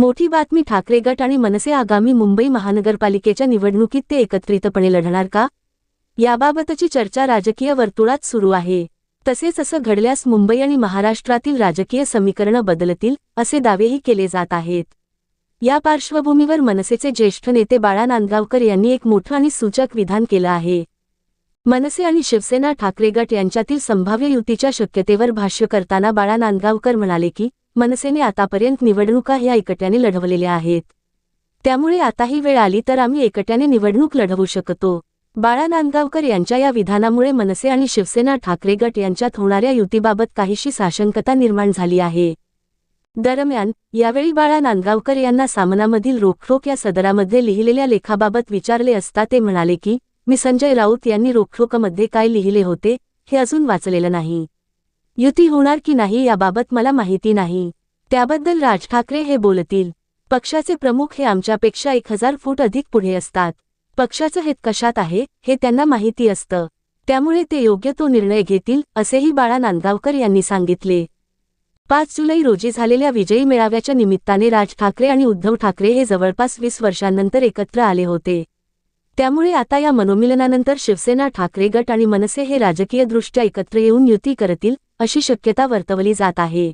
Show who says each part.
Speaker 1: मोठी बातमी ठाकरे गट आणि मनसे आगामी मुंबई महानगरपालिकेच्या निवडणुकीत ते एकत्रितपणे लढणार का? याबाबतची चर्चा राजकीय वर्तुळात सुरू आहे. तसेच असं घडल्यास मुंबई आणि महाराष्ट्रातील राजकीय समीकरणं बदलतील असे दावेही केले जात आहेत. या पार्श्वभूमीवर मनसेचे ज्येष्ठ नेते बाळा नांदगावकर यांनी एक मोठं आणि सूचक विधान केलं आहे. मनसे आणि शिवसेना ठाकरे गट यांच्यातील संभाव्य युतीच्या शक्यतेवर भाष्य करताना बाळा नांदगावकर म्हणाले की मनसेने आतापर्यंत निवडणुका ह्या एकट्याने लढवलेल्या आहेत. त्यामुळे आता ही वेळ आली तर आम्ही एकट्याने निवडणूक लढवू शकतो. बाळा नांदगावकर यांच्या या विधानामुळे मनसे आणि शिवसेना ठाकरे गट यांच्यात होणाऱ्या युतीबाबत काहीशी साशंकता निर्माण झाली आहे. दरम्यान यावेळी बाळा नांदगावकर यांना सामनामधील रोखरोख या सदरामध्ये लिहिलेल्या लेखाबाबत विचारले असता ते म्हणाले की मी संजय राऊत यांनी रोखरोकमध्ये काय लिहिले होते हे अजून वाचलेलं नाही. युती होणार की नाही याबाबत मला माहिती नाही. त्याबद्दल राज ठाकरे हे बोलतील. पक्षाचे प्रमुख हे आमच्यापेक्षा एक हजार फूट अधिक पुढे असतात. पक्षाचं हित कशात आहे हे त्यांना माहिती असतं. त्यामुळे ते योग्य तो निर्णय घेतील असेही बाळा नांदगावकर यांनी सांगितले. पाच जुलै रोजी झालेल्या विजयी मेळाव्याच्या निमित्ताने राज ठाकरे आणि उद्धव ठाकरे हे जवळपास वीस वर्षांनंतर एकत्र आले होते. त्यामुळे आता या मनोमिलनानंतर शिवसेना ठाकरे गट आणि मनसे हे राजकीयदृष्ट्या एकत्र येऊन युती करतील अशी शक्यता वर्तवली जात आहे.